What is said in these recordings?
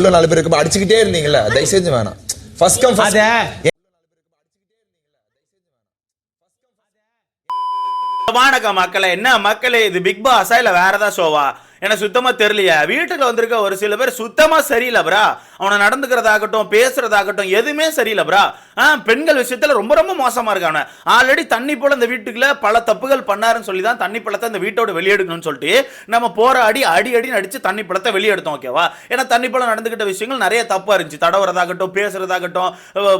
உள்ள நாலு பேர் அடிச்சுக்கிட்டே இருந்தீங்கல்ல? தயவு செஞ்சு வேணாம் ஃபர்ஸ்ட் கம் அத வணக்கம் மக்களே என்ன மக்களே இது பிக் பாஸா இல்ல வேற ஏதாவது ஷோவா எனக்கு சுத்தமா தெரியலையே. வீட்டுக்கு வந்திருக்க ஒரு சில பேர் சுத்தமா சரியில்லை பிரா. அவனை நடந்துக்கிறதாகட்டும் பேசுறதாகட்டும் எதுவுமே சரியில்லை பிரா. பெண்கள் விஷயத்தில் ரொம்ப ரொம்ப மோசமாக இருக்கான ஆல்ரெடி தண்ணி போல இந்த வீட்டுக்குள்ள பல தப்புகள் பண்ணாருன்னு சொல்லி தான் தண்ணி பழத்தை இந்த வீட்டோட வெளியெடுக்கணும்னு சொல்லிட்டு நம்ம போராடி அடி அடி அடிச்சு தண்ணி பழத்தை வெளியெடுத்தோம் ஓகேவா ஏன்னா தண்ணி பழம் நடந்துகிட்ட விஷயங்கள் நிறைய தப்பாக இருந்துச்சு. தடவுறதாகட்டும் பேசுறதாகட்டும்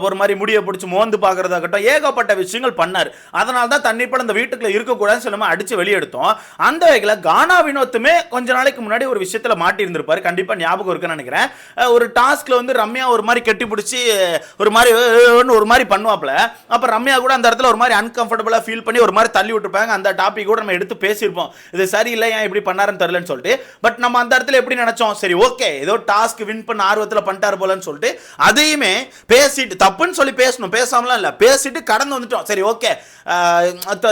ஒரு மாதிரி முடியை பிடிச்சி மோந்து பார்க்கறதாகட்டும் ஏகப்பட்ட விஷயங்கள் பண்ணார். அதனால தான் தண்ணி பழம் இந்த வீட்டுக்குள்ள இருக்கக்கூடாதுன்னு சொல்லி அடிச்சு வெளியெடுத்தோம். அந்த வகையில் கானா வினோத்துமே கொஞ்ச நாளைக்கு முன்னாடி ஒரு விஷயத்தில் மாட்டியிருந்திருப்பார். கண்டிப்பாக ஞாபகம் இருக்குன்னு நினைக்கிறேன். ஒரு டாஸ்க்ல வந்து ரம்யா ஒரு மாதிரி கட்டி பிடிச்சி ஒரு மாதிரி அஹ், ஒரு மாதிரி பண்ணுவாப்ல அப்ப ரம்யா கூட அந்த இடத்துல ஒரு மாதிரி அன்கம்ஃபர்டபுளா ஃபீல் பண்ணி ஒரு மாதிரி தள்ளி விட்டுருப்பாங்க. அந்த டாபிக் கூட நம்ம எடுத்து பேசியிருப்போம். இது சரியில்லை ஏன் இப்படி பண்ணாருன்னு தெரியலன்னு சொல்லிட்டு. பட் நம்ம அந்த இடத்துல எப்படி நினைச்சோம்? சரி ஓகே ஏதோ டாஸ்க் வின் பண்ண ஆர்வத்துல பண்ணிட்டாரு போலன்னு சொல்லிட்டு அதையுமே பேசிட்டு தப்புன்னு சொல்லி பேசணும். பேசாமலாம் இல்ல. பேசிட்டு கடந்து வந்துட்டோம். சரி ஓகே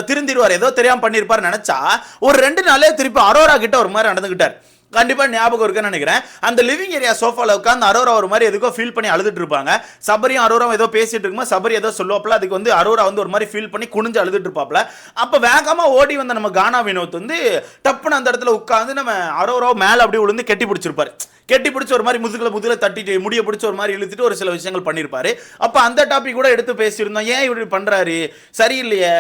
திருந்திடுவார். ஏதோ தெரியாமல் பண்ணிருப்பாரு நினைச்சா ஒரு ரெண்டு நாளே திருப்பி அரோரா கிட்ட ஒரு மாதிரி நடந்துக்கிட்டார் கண்டிப்பாக ஞாபகம் இருக்குன்னு நினைக்கிறேன். அந்த லிவிங் ஏரியா சோஃபாவில் உட்காந்து அரோரா ஒரு மாதிரி எதுக்கோ ஃபீல் பண்ணி அழுதுட்டு இருப்பாங்க. சபரியும் அரோரா ஏதோ பேசிட்டு இருக்கும்போது சபரி ஏதோ சொல்லுவாப்ல அதுக்கு வந்து அரோரா வந்து ஒரு மாதிரி ஃபீல் பண்ணி குனிஞ்சு அழுதுட்டு இருப்பாப்ல அப்போ வேகமாக ஓடி வந்த நம்ம கானா வினோத் வந்து டப்புன்னு அந்த இடத்துல உட்காந்து நம்ம அரோராவை மேலே அப்படியே விழுந்து கெட்டி பிடிச்சிருப்பாரு. கெட்டி பிடிச்ச ஒரு மாதிரி முதுகில் முதுகில் தட்டிட்டு முடிய பிடிச்ச ஒரு மாதிரி இழுத்துட்டு ஒரு சில விஷயங்கள் பண்ணியிருப்பாரு அப்போ அந்த டாபிக் கூட எடுத்து பேசியிருந்தோம். ஏன் இப்படி பண்றாரு? சரியில்லையே.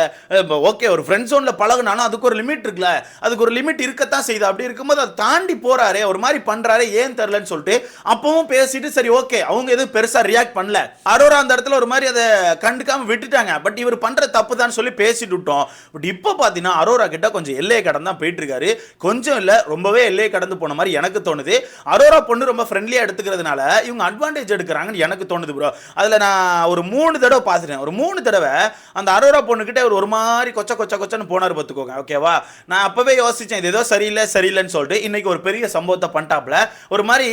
ஓகே ஒரு ஃப்ரெண்ட் ஜோனில் பழகுனாலும் அதுக்கு ஒரு லிமிட் இருக்குல்ல. அதுக்கு ஒரு லிமிட் இருக்கத்தான் செய்யுது. அப்படி இருக்கும்போது அதை தாண்டி போகிறாரே ஒரு மாதிரி பண்ணுறாரு ஏன் தெரிலன்னு சொல்லிட்டு அப்பவும் பேசிட்டு சரி ஓகே அவங்க எதுவும் பெருசாக ரியாக்ட் பண்ணல. அரோரா அந்த இடத்துல ஒரு மாதிரி அதை கண்டுக்காமல் விட்டுட்டாங்க. பட் இவர் பண்ணுற தப்பு தான் சொல்லி பேசிட்டு விட்டோம். பட் இப்போ பார்த்தீங்கன்னா அரோரா கிட்ட கொஞ்சம் எல்லையை கடந்து தான் போயிட்டு இருக்காரு. கொஞ்சம் இல்லை ரொம்பவே எல்லையை கடந்து போன மாதிரி எனக்கு தோணுது. அரோரா பொண்ணு ரொம்ப ஃப்ரெண்ட்லியாக எடுத்துக்கிறதுனால இவங்க அட்வான்டேஜ் எடுக்கிறாங்கன்னு எனக்கு தோணுது ப்ரோ அதில் நான் ஒரு மூணு தடவை பார்த்துட்டேன். ஒரு மூணு தடவை அந்த அரோரா பொண்ணுக்கிட்ட ஒரு ஒரு மாதிரி கொச்ச கொச்ச கொச்சன்னு போனார் பார்த்துக்கோங்க ஓகேவா நான் அப்போவே யோசித்தேன் இது ஏதோ சரியில்லை சரியில்லைன்னு சொல்லிட்டு இன்றைக்கி ஒரு பெரிய சம்பவத்தை பண்ணிட்டாப்புல. ஒரு மாதிரி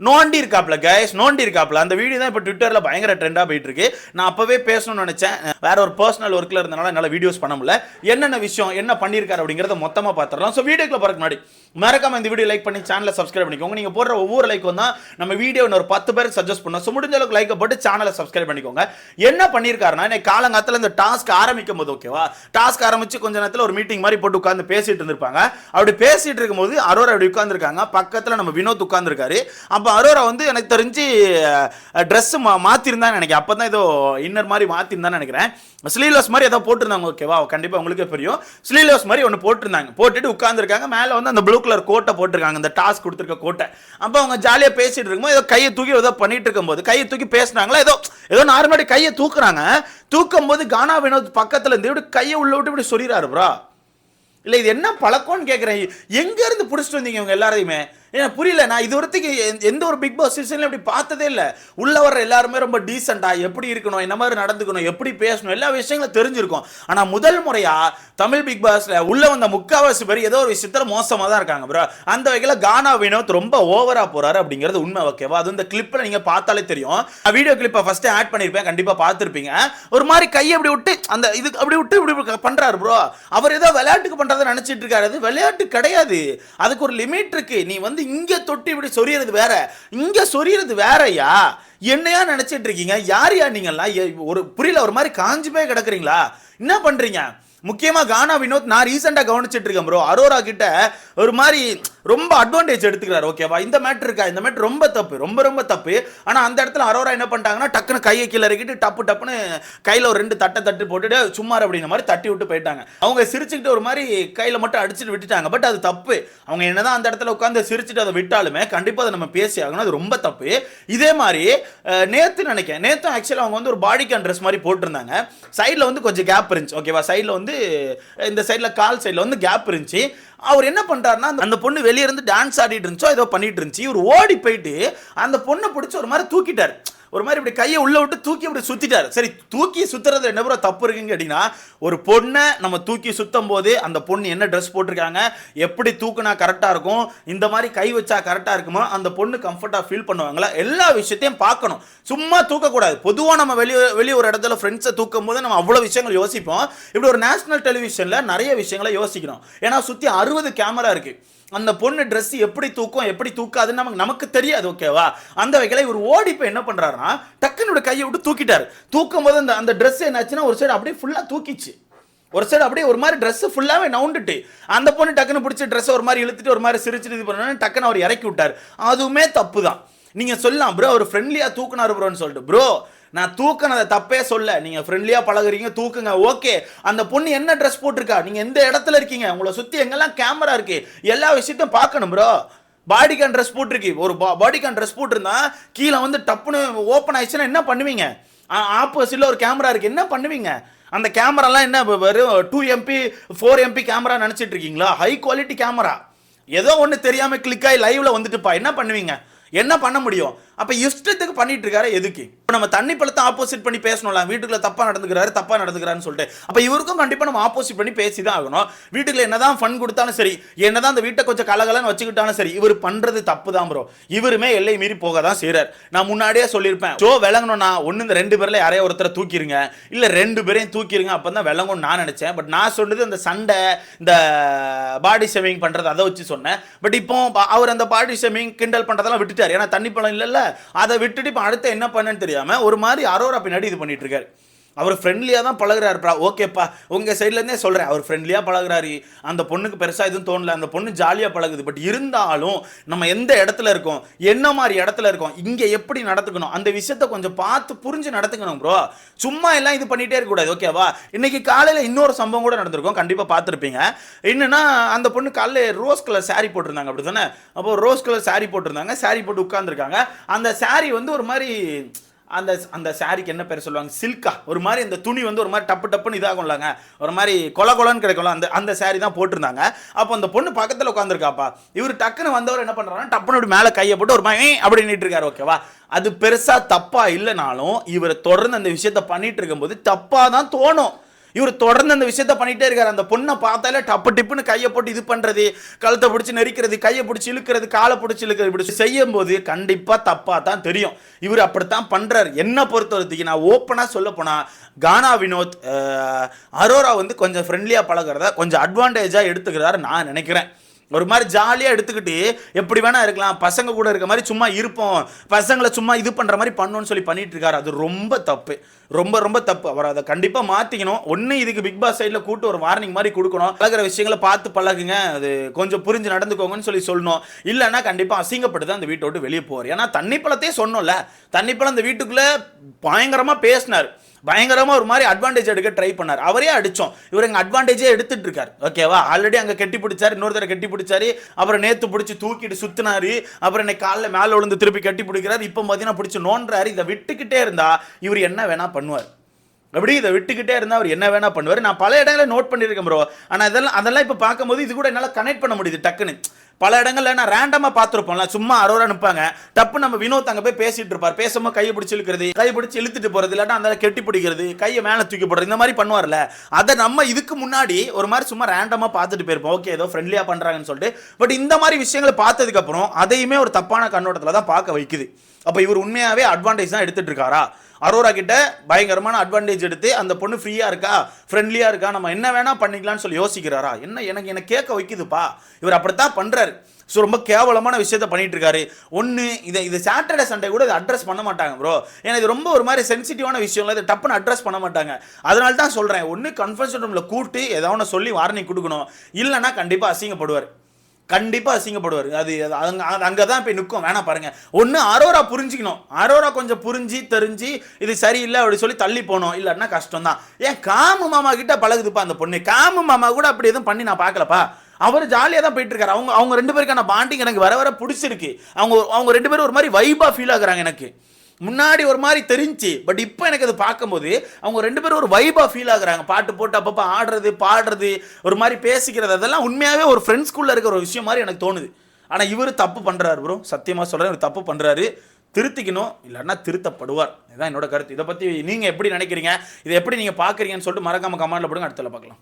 நோண்டி இருக்காப்ல கைஸ் நோண்டி இருக்காப்ல அந்த வீடியோ தான் இப்போ ட்விட்டரில் பயங்கர ட்ரெண்டாக போயிட்டு இருக்கு நான் அப்போவே பேசணும்னு நினச்சேன். வேற ஒரு பர்சனல் ஒர்க்கில் இருந்தனால என்னால் வீடியோஸ் பண்ண முடியல. என்னென்ன விஷயம் என்ன பண்ணியிருக்காரு அப்படிங்கிறத மொத்தமாக பார்த்துடலாம் ஸோ வீடியோக்குள்ள போறதுக்கு முன்னாடி மறக்காம இந்த வீடியோ லைக் பண்ணி சேனலை சப்ஸ்கிரைப் பண்ணிக்கோங்க. நீங்கள் போடுற ஒவ்வொரு லைக்கும் தான் நம்ம வீடியோ ஒரு பத்து பேருக்கு சஜஸ்ட் பண்ணோம். ஸோ முடிஞ்ச அளவுக்கு லைக்கை போட்டு சேனலை சப்ஸ்கிரைப் பண்ணிக்கோங்க. என்ன பண்ணியிருக்காருன்னா இன்னைக்கு காலங்காலத்தில் இந்த டாஸ்க் ஆரம்பிக்கும் போது ஓகேவா டாஸ்க் ஆரம்பிச்சு கொஞ்ச நேரத்தில் ஒரு மீட்டிங் மாதிரி போட்டு உட்காந்து பேசிட்டு இருந்திருப்பாங்க. அப்படி பேசிட்டு இருக்கும்போது அரோரா அப்படி உட்காந்துருக்காங்க பக்கத்தில் நம்ம வினோத் உட்காந்துருக்காரு அப்போ அரோரா வந்து எனக்கு தெரிஞ்சு ட்ரெஸ் மா மாற்றிருந்தான்னு நினைக்கிறேன். அப்போ தான் ஏதோ இன்னர் மாதிரி மாற்றிருந்தான்னு நினைக்கிறேன். ஸ்லீவ்லெஸ் மாதிரி ஏதோ போட்டிருந்தாங்க ஓகேவா கண்டிப்பாக உங்களுக்கே தெரியும் ஸ்லீவ்லெஸ் மாதிரி ஒன்று போட்டிருந்தாங்க. போட்டுட்டு உட்காந்துருக்காங்க மேலே வந்து அந்த ப்ளூ கலர் கோட்டை போட்டிருக்காங்க இந்த டாஸ்க் கொடுத்துருக்க கோட்டை. அப்போ அவங்க ஜாலியாக பேசிட்டு இருக்கும்போது ஏதோ கையை தூக்கி ஏதோ பண்ணிட்டு இருக்கும்போது கையை தூக்கி பேசுனாங்களா? ஏதோ ஏதோ நார்மலாக கையை தூக்குறாங்க. தூக்கும் போது கானா வினோத் பக்கத்தில் இருந்து இப்படி கையை உள்ள விட்டு இப்படி சொல்லிடுறாரு ப்ரா இல்லை இது என்ன பழக்கம்னு கேட்குறேன் எங்கேருந்து பிடிச்சிட்டு வந்தீங்க இவங்க எல்லாரையுமே? ஏன்னா புரியல. நான் இது வரைக்கும் எந்த- ஒரு பிக் பாஸ் சீசன்ல அப்படி பார்த்ததே இல்லை. உள்ள வர்ற எல்லாருமே ரொம்ப டீசெண்டாக எப்படி இருக்கணும் என்ன மாதிரி நடந்துக்கணும் எப்படி பேசணும் எல்லா விஷயங்களும் தெரிஞ்சிருக்கும். ஆனால் முதல் முறையாக தமிழ் பிக் பாஸில் உள்ள வந்த முக்காவாசி பேர் ஏதோ ஒரு விஷயத்தில் மோசமாக தான் இருக்காங்க ப்ரோ அந்த வகையில் கானா வினோத் ரொம்ப ஓவராக போகிறாரு அப்படிங்கிறது உண்மை ஓகேவா அது இந்த கிளிப்பில் நீங்கள் பார்த்தாலே தெரியும். வீடியோ கிளிப்பை ஃபஸ்ட்டு ஆட் பண்ணியிருப்பேன் கண்டிப்பாக பார்த்துருப்பீங்க. ஒரு மாதிரி கையை அப்படி விட்டு அந்த இது அப்படி விட்டு இப்படி பண்ணுறாரு ப்ரோ அவர் ஏதோ விளையாட்டுக்கு பண்ணுறதை நினச்சிட்டு இருக்காரு. அது விளையாட்டு கிடையாது. அதுக்கு ஒரு லிமிட் இருக்கு. நீ வந்து இங்கே தொட்டு இப்படி சொரியறது வேற? இங்கே சொரியறது வேறயா? என்னையா நினச்சிட்டு இருக்கீங்க? யார் யார் நீங்கெல்லாம் ஒரு புரியல ஒரு மாதிரி காஞ்சு போய் கிடக்குறீங்களா? என்ன பண்ணுறீங்க முக்கியமாக கானா வினோத் நான் ரீசெண்டாக கவனிச்சிட்டு இருக்கேன் ப்ரோ அரோரா கிட்ட ஒரு மாதிரி ரொம்ப அட்வான்டேஜ் எடுத்துக்கிறார் ஓகேவா இந்த மேட்ரு இருக்கா? இந்த மேட்ரு ரொம்ப தப்பு ரொம்ப ரொம்ப தப்பு. ஆனால் அந்த இடத்துல அரோரா என்ன பண்ணிட்டாங்கன்னா டக்குன்னு கையை கீழே இறக்கிட்டு டப்பு டப்புன்னு கையில் ஒரு ரெண்டு தட்டை தட்டு போட்டுட்டு சும்மார் அப்படிங்கிற மாதிரி தட்டி விட்டு போயிட்டாங்க. அவங்க சிரிச்சுக்கிட்டு ஒரு மாதிரி கையில் மட்டும் அடிச்சுட்டு விட்டுட்டாங்க பட் அது தப்பு. அவங்க என்னதான் அந்த இடத்துல உட்காந்து சிரிச்சுட்டு அதை விட்டாலுமே கண்டிப்பாக அதை நம்ம பேசி ஆகணும். அது ரொம்ப தப்பு. இதே மாதிரி நேற்று நினைக்கிறேன் நேற்று ஆக்சுவலாக அவங்க வந்து ஒரு பாடி கேன் ட்ரெஸ் மாதிரி போட்டிருந்தாங்க. சைடில் வந்து கொஞ்சம் கேப் இருந்துச்சு ஓகேவா சைடில் வந்து இந்த சைடில் கால் சைடில் வந்து கேப் இருந்துச்சு. அவர் என்ன பண்ணுறாருன்னா அந்த- அந்த பொண்ணு வெளியே இருந்து டான்ஸ் ஆடிட்டு இருந்துச்சோ ஏதோ பண்ணிட்டு இருந்துச்சு. இவர் ஓடி போயிட்டு அந்த பொண்ணை பிடிச்சி ஒரு மாதிரி தூக்கிட்டார். ஒரு மாதிரி இப்படி கையை உள்ளே விட்டு தூக்கி இப்படி சுற்றிட்டார் சரி தூக்கி சுற்றுறது என்ன ப்ரோ தப்பு இருக்குன்னு கேட்டிங்கன்னா ஒரு பொண்ணை நம்ம தூக்கி சுத்தும் போது அந்த பொண்ணு என்ன ட்ரெஸ் போட்டிருக்காங்க எப்படி தூக்குனா கரெக்டாக இருக்கும் இந்த மாதிரி கை வச்சா கரெக்டாக இருக்குமா அந்த பொண்ணு கம்ஃபர்ட்டாக ஃபீல் பண்ணுவாங்களா? எல்லா விஷயத்தையும் பார்க்கணும். சும்மா தூக்கக்கூடாது. பொதுவாக நம்ம வெளியே வெளியே ஒரு இடத்துல ஃப்ரெண்ட்ஸை தூக்கும் போது நம்ம அவ்வளோ விஷயங்கள் யோசிப்போம். இப்படி ஒரு நேஷனல் டெலிவிஷனில் நிறைய விஷயங்களை யோசிக்கணும். ஏன்னா சுற்றி அறுபது கேமரா இருக்குது அந்த பொண்ணு ட்ரெஸ் எப்படி தூக்கும் எப்படி தூக்காதுன்னு நமக்கு நமக்கு தெரியாது ஓகேவா அந்த வகையில் இவர் ஓடி போய் என்ன பண்றாருன்னா டக்குனோட கையை விட்டு தூக்கிட்டாரு. தூக்கும் போது அந்த அந்த ட்ரெஸ் என்னாச்சுன்னா ஒரு சைடு அப்படியே ஃபுல்லாக தூக்கிச்சு. ஒரு சைடு அப்படியே ஒரு மாதிரி ட்ரெஸ் ஃபுல்லாவே நவுண்டுட்டு அந்த பொண்ணு டக்குன்னு பிடிச்சி ட்ரெஸ்ஸை ஒரு மாதிரி இழுத்துட்டு ஒரு மாதிரி சிரிச்சுட்டு இது பண்ணணும் டக்குன்னு அவர் இறக்கி விட்டார். அதுவுமே தப்பு தான் நீங்கள் சொல்லலாம் ப்ரோ அவர் ஃப்ரெண்ட்லியாக தூக்குனாரு ப்ரோன்னு சொல்லிட்டு. ப்ரோ நான் தூக்கினதை தப்பே சொல்ல. நீங்க ஃப்ரெண்ட்லியா பழகுறீங்க தூக்குங்க. ஓகே அந்த பொண்ணு என்ன ட்ரெஸ் போட்டிருக்கா? நீங்க எந்த இடத்துல இருக்கீங்க? உங்களை சுத்தி எங்கெல்லாம் கேமரா இருக்கு? எல்லா விஷயத்தையும் பார்க்கணும் ப்ரோ பாடி கேன் ட்ரெஸ் போட்டிருக்கு. ஒரு பா பாடி கேன் ட்ரெஸ் போட்டிருந்தா கீழே வந்து டப்புன்னு ஓப்பன் ஆயிடுச்சுன்னா என்ன பண்ணுவீங்க? ஆப்போசிட்ல ஒரு கேமரா இருக்கு. என்ன பண்ணுவீங்க? அந்த கேமராலாம் என்ன வெறும் two MP four MP camera நினச்சிட்டு இருக்கீங்களா? ஹை குவாலிட்டி கேமரா ஏதோ ஒன்று தெரியாமல் கிளிக் ஆகி லைவ்ல வந்துட்டுப்பா. என்ன பண்ணுவீங்க? என்ன பண்ண முடியும்? அப்போ இஷ்டத்துக்கு பண்ணிட்டு இருக்காரு எதுக்கு? நம்ம தண்ணி பழத்தை ஆப்போசிட் பண்ணி பேசணும்ல. வீட்டுக்குள்ள தப்பா நடந்துக்கிறாரு தப்பா நடந்துக்கிறாருன்னு சொல்லிட்டு. அப்ப இவருக்கும் கண்டிப்பா நம்ம ஆப்போசிட் பண்ணி பேசி தான் ஆகணும். வீட்டுக்குள்ள என்னதான் ஃபன் கொடுத்தாலும் சரி என்னதான் அந்த வீட்டை கொஞ்சம் கலகலன்னு வச்சுக்கிட்டாலும் சரி இவர் பண்றது தப்பு தான் ப்ரோ இவருமே எல்லை மீறி போக தான் செய்கிறார் நான் முன்னாடியே சொல்லியிருப்பேன் ஷோ விளங்கணும்னா ஒன்று இந்த ரெண்டு பேர்ல யாரையோ ஒருத்தரை தூக்கிருங்க. இல்ல ரெண்டு பேரையும் தூக்கிருங்க. அப்பதான் விளங்கும்னு நான் நினைச்சேன். பட் நான் சொன்னது அந்த சண்டை இந்த பாடி ஷேவிங் பண்றது அதை வச்சு சொன்னேன். பட் இப்போ அவர் அந்த பாடி ஷேவிங் கிண்டல் பண்றதெல்லாம் விட்டுட்டார். ஏன்னா தண்ணி பழம் இல்லைல்ல. அதை விட்டுட்டு இப்போ அடுத்து என்ன பண்ணேன்னு இல்லாமல் ஒரு மாதிரி அரோரா பின்னாடி இது பண்ணிட்டு இருக்காரு அவர் ஃப்ரெண்ட்லியாக தான் பழகுறாருப்பா. ஓகேப்பா. உங்கள் சைட்லேருந்தே சொல்கிறேன் அவர் ஃப்ரெண்ட்லியாக பழகுறாரு. அந்த பொண்ணுக்கு பெருசாக எதுவும் தோணல. அந்த பொண்ணு ஜாலியாக பழகுது. பட் இருந்தாலும் நம்ம எந்த இடத்துல இருக்கோம்? என்ன மாதிரி இடத்துல இருக்கோம்? இங்கே எப்படி நடத்துக்கணும் அந்த விஷயத்த கொஞ்சம் பார்த்து புரிஞ்சு நடத்துக்கணும் ப்ரோ சும்மா எல்லாம் இது பண்ணிகிட்டே இருக்கக்கூடாது ஓகேவா இன்றைக்கி காலையில் இன்னொரு சம்பவம் கூட நடந்திருக்கும். கண்டிப்பாக பார்த்துருப்பீங்க. என்னென்னா அந்த பொண்ணு காலையில் ரோஸ் கலர் saree போட்டிருந்தாங்க. அப்படி தானே அப்போ ரோஸ் கலர் saree போட்டிருந்தாங்க. saree போட்டு உட்காந்துருக்காங்க அந்த saree வந்து ஒரு மாதிரி அந்த அந்த சாரிக்கு என்ன பேர் சொல்லுவாங்க? சில்கா. ஒரு மாதிரி இந்த துணி வந்து ஒரு மாதிரி டப்பு டப்புன்னு இதாகும்லாங்க. ஒரு மாதிரி கொல கொலன்னு கிடைக்கும்ல அந்த அந்த சாரி தான் போட்டிருந்தாங்க. அப்போ அந்த பொண்ணு பக்கத்தில் உட்காந்துருக்காப்பா இவர் டக்குன்னு வந்தவர் என்ன பண்ணுறாருன்னா டப்புன்னு அப்படி மேலே கையை போட்டு ஒரு மாதிரி அப்படி நிட்டு இருக்காரு ஓகேவா அது பெருசாக தப்பாக இல்லைனாலும் இவர் தொடர்ந்து அந்த விஷயத்த பண்ணிட்டு இருக்கும்போது தப்பாக தான் தோணும். இவர் தொடர்ந்து அந்த விஷயத்த பண்ணிட்டே இருக்காரு. அந்த பொண்ணை பார்த்தாலே டப்பு டிப்புன்னு கையை போட்டு இது பண்றது கழுத்தை பிடிச்சி நெரிக்கிறது கையை பிடிச்சி இழுக்கிறது காலை பிடிச்சி இழுக்கிறது இப்படி செய்யும் போது கண்டிப்பா தப்பா தான் தெரியும். இவர் அப்படித்தான் பண்றாரு. என்ன பொறுத்தவரத்துக்கு நான் ஓப்பனா சொல்ல போனா கானா வினோத் அரோரா வந்து கொஞ்சம் ஃப்ரெண்ட்லியா பழகுறத கொஞ்சம் அட்வான்டேஜா எடுத்துக்கிறாரு நான் நினைக்கிறேன். ஒரு மாதிரி ஜாலியாக எடுத்துக்கிட்டு எப்படி வேணா இருக்கலாம். பசங்க கூட இருக்க மாதிரி சும்மா இருப்போம். பசங்களை சும்மா இது பண்ணுற மாதிரி பண்ணணும்னு சொல்லி பண்ணிட்டு இருக்காரு. அது ரொம்ப தப்பு. ரொம்ப ரொம்ப தப்பு. அவர் அதை கண்டிப்பாக மாற்றிக்கணும் ஒன்று இதுக்கு பிக் பாஸ் சைடில் கூட்டு ஒரு வார்னிங் மாதிரி கொடுக்கணும். பழகுற விஷயங்களை பார்த்து பழகுங்க. அது கொஞ்சம் புரிஞ்சு நடந்துக்கோங்கன்னு சொல்லி சொல்லணும். இல்லைன்னா கண்டிப்பாக அசிங்கப்பட்டு தான் அந்த வீட்டை விட்டு வெளியே போவார். ஏன்னா தண்ணி பழத்தையே சொன்னோம்ல. தண்ணி பழம் அந்த வீட்டுக்குள்ளே பயங்கரமாக பேசினார். பயங்கரமாக ஒரு மாதிரி அட்வான்டேஜ் எடுக்க ட்ரை பண்ணார். அவரே அடித்தோம் இவர் எங்கள் அட்வான்டேஜே எடுத்துட்டு இருக்காரு ஓகேவா ஆல்ரெடி அங்கே கட்டி பிடிச்சாரு இன்னொருத்தர கெட்டி கட்டி பிடிச்சாரு. அப்புறம் நேற்று பிடிச்சி தூக்கிட்டு சுத்தினாரு. அப்புறம் இன்னைக்கு காலைல மேலே விழுந்து திருப்பி கட்டி பிடிக்கிறார். இப்போ பார்த்தீங்கன்னா பிடிச்சி நோன்றாரு. இதை விட்டுக்கிட்டே இருந்தால் இவர் என்ன வேணால் பண்ணுவார். அப்படி இதை விட்டுக்கிட்டே இருந்தால் அவர் என்ன வேணால் பண்ணுவார். நான் பல இடங்களில் நோட் பண்ணியிருக்கேன் ப்ரோ ஆனால் இதெல்லாம் அதெல்லாம் இப்போ பார்க்கும்போது இது கூட என்னால் கனெக்ட் பண்ண முடியுது டக்குன்னு. பல இடங்களில் நான் ரேண்டமாக பார்த்துருப்போம்ல சும்மா அரோரா நிற்பாங்க டப்பு நம்ம வினோத் அங்கே போய் பேசிட்டு இருப்பார். பேசாமல் கையை பிடிச்சி இழுக்கிறது கையை பிடிச்சி இழுத்துட்டு போகிறது இல்லாட்டா அந்த கெட்டி பிடிக்கிறது கையை மேலே தூக்கி போடுறது இந்த மாதிரி பண்ணுவார்ல. அதை நம்ம இதுக்கு முன்னாடி ஒரு மாதிரி சும்மா ரேண்டமாக பார்த்துட்டு போயிருப்போம். ஓகே ஏதோ ஃப்ரெண்ட்லியாக பண்ணுறாங்கன்னு சொல்லிட்டு. பட் இந்த மாதிரி விஷயங்களை பார்த்ததுக்கப்புறம் அதையுமே ஒரு தப்பான கண்ணோட்டத்தில் தான் பார்க்க வைக்குது. அப்போ இவர் உண்மையாகவே அட்வான்டேஜ் தான் எடுத்துகிட்டு இருக்காரா? அரோரா கிட்ட பயங்கரமான அட்வான்டேஜ் எடுத்து அந்த பொண்ணு ஃப்ரீயா இருக்கா ஃப்ரெண்ட்லியா இருக்கா நம்ம என்ன வேணா பண்ணிக்கலாம்னு சொல்லி யோசிக்கிறாரா? என்ன எனக்கு என்ன கேட்க வைக்குதுப்பா? இவர் அப்படித்தான் பண்றாரு. ஸோ ரொம்ப கேவலமான விஷயத்த பண்ணிட்டு இருக்காரு ஒன்று இதை இது சாட்டர்டே சண்டே கூட இதை அட்ரஸ் பண்ண மாட்டாங்க ப்ரோ ஏன்னா இது ரொம்ப ஒரு மாதிரி சென்சிட்டிவான விஷயம் இல்லை இதை டப்புன்னு அட்ரஸ் பண்ண மாட்டாங்க. அதனால தான் சொல்கிறேன் ஒன்று கன்ஃபரன்ஸ் ரூமில் கூப்பிட்டு ஏதோ ஒன்று சொல்லி வார்னிங் கொடுக்கணும். இல்லைன்னா கண்டிப்பாக அசிங்கப்படுவார். கண்டிப்பாக அசிங்கப்படுவார். அது அது அங்கே தான் போய் நிற்கும் வேணாம் பாருங்கள் ஒன்று அரோரா புரிஞ்சிக்கணும். அரோரா கொஞ்சம் புரிஞ்சு தெரிஞ்சு இது சரியில்லை அப்படி சொல்லி தள்ளி போகணும். இல்லைன்னா கஷ்டம் தான் ஏன் காமு மாமா கிட்ட பழகுதுப்பா அந்த பொண்ணு? காமு மாமா கூட அப்படி எதுவும் பண்ணி நான் பார்க்கலப்பா. அவர் ஜாலியாக தான் போயிட்டு இருக்காரு அவங்க அவங்க ரெண்டு பேருக்கான பாண்டிங் எனக்கு வர வர பிடிச்சிருக்கு. அவங்க அவங்க ரெண்டு பேரும் ஒரு மாதிரி வைபாக ஃபீல் ஆகுறாங்க எனக்கு. முன்னாடி ஒரு மாதிரி தெரிஞ்சு பட் இப்போ எனக்கு அது பார்க்கும்போது அவங்க ரெண்டு பேரும் ஒரு வைபாக ஃபீல் ஆகுறாங்க. பாட்டு போட்டு அப்பப்போ ஆடுறது பாடுறது ஒரு மாதிரி பேசிக்கிறது அதெல்லாம் உண்மையாகவே ஒரு ஃப்ரெண்ட்ஸ்குள்ளே இருக்கிற ஒரு விஷயம் மாதிரி எனக்கு தோணுது. ஆனால் இவர் தப்பு பண்ணுறாரு ப்ரோ சத்தியமாக சொல்கிறேன் இவர் தப்பு பண்ணுறாரு திருத்திக்கணும் இல்லைன்னா திருத்தப்படுவார். இதுதான் என்னோட கருத்து. இதை பற்றி நீங்கள் எப்படி நினைக்கிறீங்க? இதை எப்படி நீங்கள் பார்க்குறீங்கன்னு சொல்லிட்டு மறக்காம கமெண்ட்டில் போடுங்க. அடுத்தல பார்க்கலாம்.